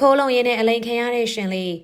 ခိုးလုံးရင်းနဲ့အလိန်ခံရတဲ့ရှင်လေး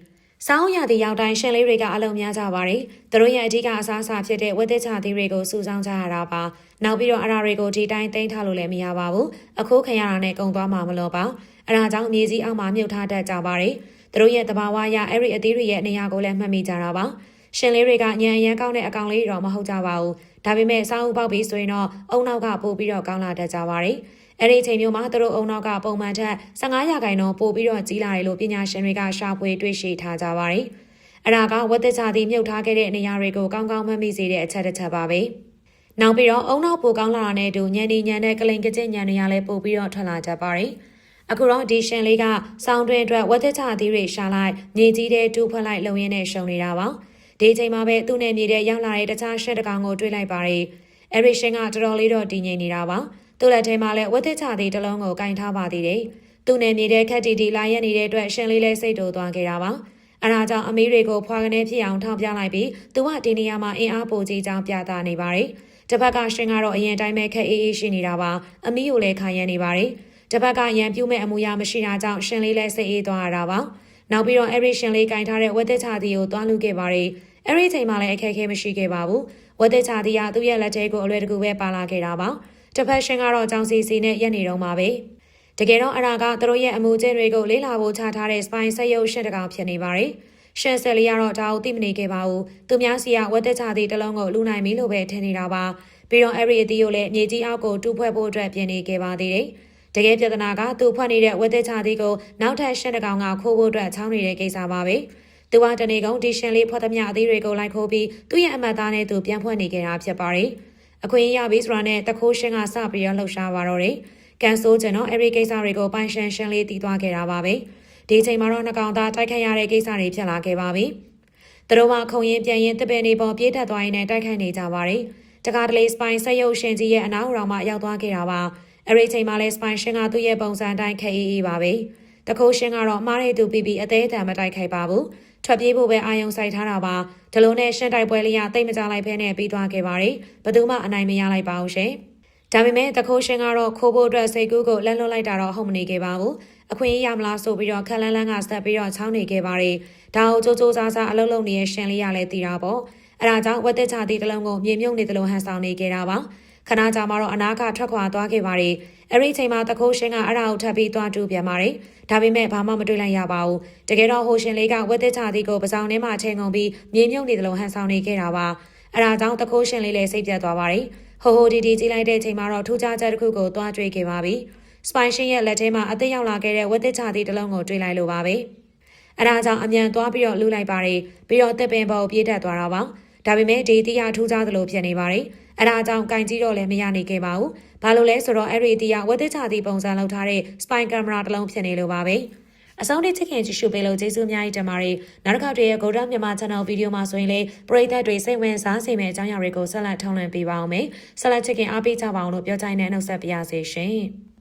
စောင်းရသည့်ရောက်တိုင်းရှင်လေးတွေကအလုံးများကြပါတယ်။သူတို့ရဲ့အဓိကအစားအစာဖြစ်တဲ့ဝက်သက်ချသီးတွေကိုစုဆောင်းကြရတာပါ။နောက်ပြီးတော့အရာတွေကိုဒီတိုင်းသိမ်းထားလို့လည်းမရပါဘူး။အခိုးခံရတာနဲ့ကုန်သွားမှာမလို့ပါ။အဲဒါကြောင့်မြေကြီးအောက်မှာမြုပ်ထားတတ်ကြပါတယ်။သူတို့ရဲ့တဘာဝအရအဲ့ဒီအသီးတွေရဲ့နေရာကိုလည်းမှတ်မိကြတာပါ။ရှင်လေးတွေကညံအရန်ကောင်းတဲ့အကောင်လေးတွေတော့မဟုတ်ကြပါဘူး။ဒါပေမဲ့စောင်းဥပေါက်ပြီးဆိုရင်တော့အုံနောက်ကပို့ပြီးတော့ကောင်းလာတတ်ကြပါတယ်။ အဲ့ဒီအချိန်မျိုးမှာသူတို့အုံနောက်ကပုံမှန်ထက်15ရာခိုင်နှုန်းပို့ပြီးတော့ကြီးလာတယ်လို့ပညာရှင်တွေကရှာဖွေတွေ့ရှိထားကြပါတယ်။အဲ့ဒါကဝက်သက်ချသည်မြုပ်ထားခဲ့တဲ့နေရာတွေကိုကောင်းကောင်းမှတ်မိစေတဲ့အချက်တစ်ချက်ပါပဲ။နောက်ပြီးတော့အုံနောက်ပိုကောင်းလာတာနဲ့အတူညံနေညံတဲ့ကလိန်ကကျညံနေရလဲပို့ပြီးတော့ထွက်လာကြပါတယ်။အခုတော့ဒီရှင်လေးကစောင်းတွင်အတွက်ဝက်သက်ချသည်တွေရှာလိုက်မြေကြီးတဲ့တူဖွက်လိုက်လုံရင်းနဲ့ရှုံနေတာပါ။ဒီချိန်မှာပဲသူ့နယ်မြေတဲ့ရောက်လာတဲ့တခြားရှက်တကောင်ကိုတွေ့လိုက်ပါတယ်။အဲ့ဒီရှင်ကတော်တော်လေးတော့တည်ငြိမ်နေတာပါ။ သူ့လက်ထဲမှာလည်းဝက်သက်ချသည်တစ်လုံးကိုကင်ထားပါသေးတယ်။သူ့နယ်မြေတဲ့ခက်တီတီလာရက်နေတဲ့အတွက်ရှင်လေးလည်းစိတ်တူသွားခဲ့တာပါ။အဲဒါကြောင့်အမေတွေကိုဖွာကနေဖြစ်အောင်ထောင်ပြလိုက်ပြီးသူကဒီနေရာမှာအင်အားပိုကြီးကြောင်းပြသနေပါတယ်။တစ်ဖက်ကရှင်ကတော့အရင်တိုင်းပဲခက်အေးအေးရှိနေတာပါ။အမီကိုလည်းခါရမ်းနေပါတယ်။တစ်ဖက်ကရန်ပြူးမဲ့အမူအရာမရှိတာကြောင့်ရှင်လေးလည်းစိတ်အေးသွားရတာပါ။နောက်ပြီးတော့အဲ့ဒီရှင်လေးကင်ထားတဲ့ဝက်သက်ချသည်ကိုသွားလူခဲ့ပါတယ်။အဲ့ဒီချိန်မှာလည်းအခက်အခဲမရှိခဲ့ပါဘူး။ဝက်သက်ချသည်ကသူ့ရဲ့လက်ထဲကိုအလွယ်တကူပဲပါလာခဲ့တာပါ။ တစ်ဖက်ရှင်ကတော့ကြောင်စီစီနဲ့ရက်နေတော့မှာပဲ။တကယ်တော့အရာကသူတို့ရဲ့အမှုကျင့်တွေကိုလေးလာဖို့ချထားတဲ့ spine ဆက်ရုပ်ရှင်းတကောင်ဖြစ်နေပါတယ်။ရှန်ဆယ်လီကတော့ဒါကိုသိမနေခဲ့ပါဘူး။သူများစီကဝက်သက်ချသည်တစ်လုံးကိုလူနိုင်ပြီလို့ပဲထင်နေတာပါ။ပြီးတော့အဲ့ဒီအသီးကိုလည်းမြေကြီးအောက်ကိုတူးဖွဲ့ဖို့အတွက်ပြင်နေခဲ့ပါသေးတယ်။တကယ်ပြဿနာကသူဖွက်နေတဲ့ဝက်သက်ချသည်ကိုနောက်ထပ်ရှင်းတကောင်ကခိုးဖို့အတွက်ချောင်းနေတဲ့ကိစ္စပါပဲ။သူကတနေကုန်ဒီရှင်လေးဖွက်သမျှအသီးတွေကိုလိုက်ခိုးပြီးသူ့ရဲ့အမတ်သားနဲ့သူပြန်ဖွက်နေခဲ့တာဖြစ်ပါတယ်။ အခွင့်အရေးရပြီဆိုတာနဲ့တခိုးရှင်းကစပြီးတော့လှုပ်ရှားပါတော့တယ်။ကန်ဆိုးကျင်တော့အဲ့ဒီကိစ္စတွေကိုပိုင်ရှင်ရှင်းလေးတည်သွားခဲ့တာပါပဲ။ဒီချိန်မှာတော့နှကောင်သားတိုက်ခိုက်ရတဲ့ကိစ္စတွေဖြစ်လာခဲ့ပါပြီ။သူတို့ကခုံရင်ပြန်ရင်တပည့်နေပေါ်ပြေးထက်သွားရင်လည်းတိုက်ခိုက်နေကြပါတယ်။တကားတလေးစပိုင်ဆက်ရုပ်ရှင်ကြီးရဲ့အနောက်ရောင်မှရောက်သွားခဲ့တာပါ။အဲ့ဒီချိန်မှာလဲစပိုင်ရှင်ကသူ့ရဲ့ပုံစံတိုင်းခက်အေးအေးပါပဲ။ တခိုးရှင်ကတော့မှားတဲ့သူပြီးပြီးအသေးအတန်မတိုက်ခိုက်ပါဘူး။ထွက်ပြေးဖို့ပဲအာယုံစိုက်ထားတာပါ။ဒီလိုနဲ့ရှင်းတိုက်ပွဲလေးကတိတ်မကြလိုက်ဖဲနဲ့ပြီးသွားခဲ့ပါတယ်။ဘယ်သူမှအနိုင်မရလိုက်ပါဘူးရှင်။ဒါပေမဲ့တခိုးရှင်ကတော့ခိုးဖို့အတွက်စိတ်ကူးကိုလန့်လွတ်လိုက်တာတော့ဟုတ်မနေခဲ့ပါဘူး။အခွင့်အရေးရမလားဆိုပြီးတော့ခက်လန်းလန်းကဆက်ပြီးတော့ချောင်းနေခဲ့ပါတယ်။ဒါကိုကြိုးကြိုးစားစားအလုပ်လုပ်နေတဲ့ရှင်လေးရလဲသိတာပေါ့။အဲဒါကြောင့်ဝက်သက်ချသည့်တလုံးကိုမြေမြုပ်နေသလိုဟန်ဆောင်နေခဲ့တာပါ။ ခဏကြာမှတော့အနာကထွက်ခွာသွားခဲ့ပါတယ်။အဲ့ဒီချိန်မှာတခိုးရှင်ကအရာကိုထပ်ပြီးသွားတူပြန်ပါတယ်။ဒါပေမဲ့ဘာမှမတွေ့လိုက်ရပါဘူး။တကယ်တော့ဟိုရှင်လေးကဝက်သက်ချသည့်ကိုပစောင်းထဲမှာချိန်ကုန်ပြီးမြေမြုပ်နေသလိုဟန်ဆောင်နေခဲ့တာပါ။အဲဒါကြောင့်တခိုးရှင်လေးလည်းစိတ်ပြတ်သွားပါတယ်။ဟိုဟိုဒီဒီကြည့်လိုက်တဲ့ချိန်မှာတော့ထူးခြားချက်တစ်ခုကိုသွားတွေ့ခဲ့ပါပြီ။ Spine ရှင်ရဲ့လက်ထဲမှာအသက်ရောက်လာခဲ့တဲ့ဝက်သက်ချသည့်တလုံးကိုတွေ့လိုက်လို့ပါပဲ။အဲဒါကြောင့်အမြန်သွားပြီးတော့လူလိုက်ပါတယ်။ပြီးတော့တစ်ပင်ပေါ်ပြေးတက်သွားတာပါ။ ဒါပေမဲ့ဒီတရားထူးခြားသလိုဖြစ်နေပါတယ်။အဲဒါကြောင့်ကင်ကြီးတော့လည်းမရနိုင်ခဲ့ပါဘူး။ဘာလို့လဲဆိုတော့အဲ့ဒီတရားဝက်သက်ချသည့်ပုံစံလောက်ထားတဲ့ spine camera တစ်လုံးဖြစ်နေလို့ပါပဲ။အဆုံးထိချစ်ခင်ကြည့်ရှုပေးလို့ကျေးဇူးအများကြီးတင်ပါတယ်။နောက်တစ်ခါတည်းရဲ့ Golden မြန်မာ Channel ဗီဒီယိုမှာဆိုရင်လေပရိသတ်တွေစိတ်ဝင်စားစေမယ့်အကြောင်းအရာတွေကိုဆက်လက်ထုံးလွှင့်ပေးပါအောင်မယ်။ဆက်လက်ချစ်ခင်အားပေးကြပါအောင်လို့ပြောကြတဲ့နှုတ်ဆက်ပါရစေရှင်။